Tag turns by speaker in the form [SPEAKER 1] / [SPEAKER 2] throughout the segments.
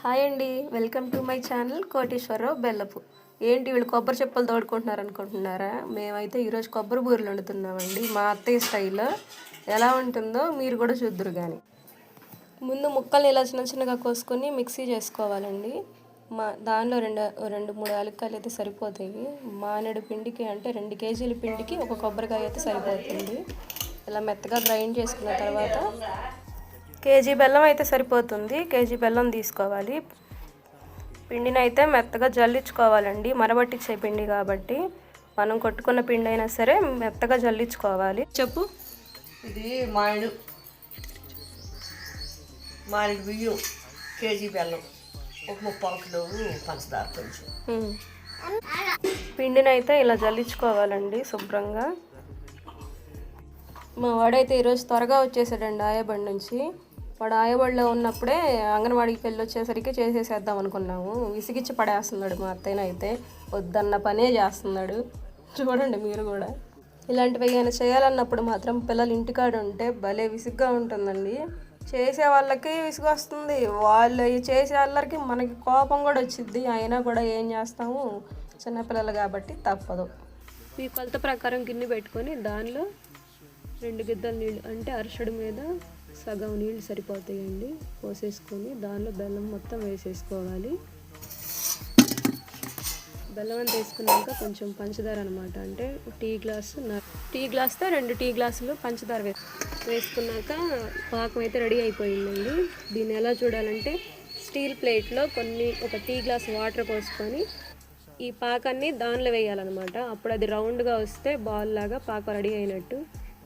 [SPEAKER 1] Hi అండి. Welcome to my channel Koteswara Rao Bellapu. ఏంటి వీళ్ళు కొబ్బరి చెప్పులు తోడుకుంటున్నారు అనుకుంటున్నారా? మేమైతే ఈరోజు కొబ్బరి బూరెలు వండుతున్నామండి. మా అత్తయ్య స్టైల్లో ఎలా ఉంటుందో మీరు కూడా చూద్దరు కానీ ముందు ముక్కలు ఇలా చిన్న చిన్నగా కోసుకొని మిక్సీ చేసుకోవాలండి. మా దానిలో రెండు రెండు మూడు ఆలుకాయలు అయితే సరిపోతాయి. మానేడు పిండికి అంటే రెండు కేజీల పిండికి ఒక కొబ్బరికాయ అయితే సరిపోతుంది. ఇలా మెత్తగా గ్రైండ్ చేసుకున్న తర్వాత కేజీ బెల్లం అయితే సరిపోతుంది. కేజీ బెల్లం తీసుకోవాలి. పిండిని అయితే మెత్తగా జల్లించుకోవాలండి. మరబట్టించే పిండి కాబట్టి మనం కొట్టుకున్న పిండి అయినా సరే మెత్తగా జల్లించుకోవాలి. చెప్పు.
[SPEAKER 2] ఇది మామిడి మామిడి బియ్యం కేజీ బెల్లం ఒక ముప్పావు కిలో పంచదార కొంచెం.
[SPEAKER 1] పిండిని అయితే ఇలా జల్లించుకోవాలండి శుభ్రంగా. మా వాడైతే ఈరోజు త్వరగా వచ్చేసాడండి ఆయబడి నుంచి. వాడు ఆయబడిలో ఉన్నప్పుడే అంగన్వాడికి పెళ్ళి వచ్చేసరికి చేసేసేద్దాం అనుకున్నాము. విసిగిచ్చి పడేస్తున్నాడు మా అత్తయ్య అయితే. వద్దన్న పనే చేస్తున్నాడు. చూడండి మీరు కూడా. ఇలాంటివి ఏమైనా చేయాలన్నప్పుడు మాత్రం పిల్లలు ఇంటికాడ ఉంటే భలే విసుగ్గా ఉంటుందండి. చేసే వాళ్ళకి విసుగు వస్తుంది. వాళ్ళు చేసే వాళ్ళకి మనకి కోపం కూడా వచ్చింది అయినా కూడా ఏం చేస్తాము? చిన్నపిల్లలు కాబట్టి తప్పదు. ఈ కొలత ప్రకారం గిన్నె పెట్టుకొని దానిలో రెండు గిద్దల నీళ్ళు అంటే అరసడు మీద సగం నీళ్ళు సరిపోతాయండి. పోసేసుకొని దానిలో బెల్లం మొత్తం వేసేసుకోవాలి. బెల్లం అంతా వేసుకున్నాక కొంచెం పంచదార అనమాట అంటే టీ గ్లాస్ టీ గ్లాస్తో రెండు టీ గ్లాసులు పంచదార వే వేసుకున్నాక పాకం అయితే రెడీ అయిపోయిందండి. దీన్ని ఎలా చూడాలంటే స్టీల్ ప్లేట్లో కొన్ని ఒక టీ గ్లాస్ వాటర్ పోసుకొని ఈ పాకాన్ని దానిలో వేయాలన్నమాట. అప్పుడు అది రౌండ్గా వస్తే బాల్ లాగా పాకం రెడీ అయినట్టు.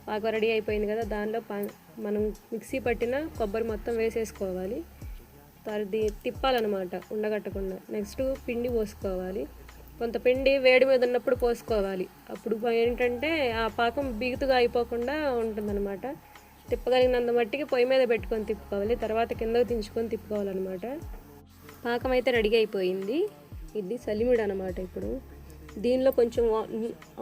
[SPEAKER 1] పాకం రెడీ అయిపోయింది కదా దానిలో ప- మనం మిక్సీ పట్టిన కొబ్బరి మొత్తం వేసేసుకోవాలి. తర్ది తిప్పాలన్నమాట ఉండగట్టకుండా. నెక్స్ట్ పిండి పోసుకోవాలి. కొంత పిండి వేడి మీద ఉన్నప్పుడు పోసుకోవాలి. అప్పుడు ఏంటంటే ఆ పాకం బిగుతుగా అయిపోకుండా ఉంటుందన్నమాట. తిప్పగలిగినంత మట్టికి పొయ్యి మీద పెట్టుకొని తిప్పుకోవాలి. తర్వాత కిందకు దించుకొని తిప్పుకోవాలన్నమాట. పాకం అయితే రెడీ అయిపోయింది. ఇది సలిమిడి అనమాట ఇప్పుడు. దీనిలో కొంచెం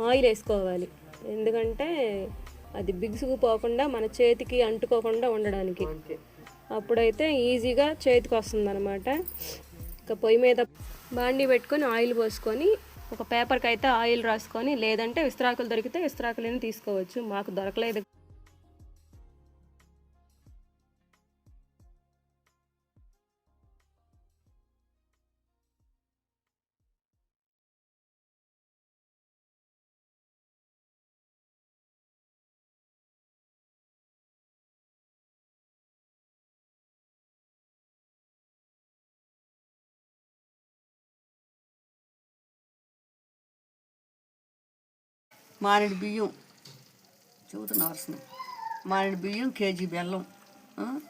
[SPEAKER 1] ఆయిల్ వేసుకోవాలి. ఎందుకంటే అది బిగుసుకుపోకుండా మన చేతికి అంటుకోకుండా ఉండడానికి. అప్పుడైతే ఈజీగా చేతికి వస్తుంది అనమాట ఇక పొయ్యి మీద బాండి పెట్టుకొని ఆయిల్ పోసుకొని ఒక పేపర్కి అయితే ఆయిల్ రాసుకొని లేదంటే విస్తరాకులు దొరికితే విస్తరాకులని తీసుకోవచ్చు. మాకు దొరకలేదు.
[SPEAKER 2] మారేడు బియ్యం. చూస్తున్నా వరుసన. మారేడు బియ్యం కేజీ బెల్లం. ఆ?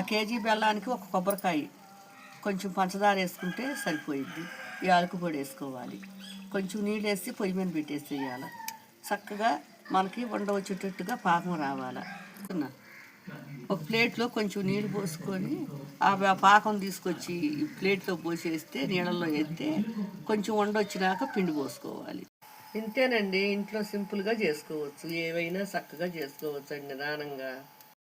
[SPEAKER 2] కేజీ బెల్లానికి ఒక కొబ్బరికాయ. కొంచెం పంచదార వేసుకుంటే సరిపోయిద్ది. యాలకు పొడి వేసుకోవాలి. కొంచెం నీళ్ళు వేసి పొయ్యి మీద పెట్టేసేయాలి. చక్కగా మనకి వండ వచ్చేటట్టుగా పాకం రావాలి. ఒక ప్లేట్లో కొంచెం నీళ్ళు పోసుకొని ఆ పాకం తీసుకొచ్చి ప్లేట్లో పోసేస్తే నీళ్ళల్లో వేస్తే కొంచెం వండొచ్చినాక పిండి పోసుకోవాలి. ఇంతేనండి. ఇంట్లో సింపుల్గా చేసుకోవచ్చు. ఏవైనా చక్కగా చేసుకోవచ్చు. అండి నిదానంగా.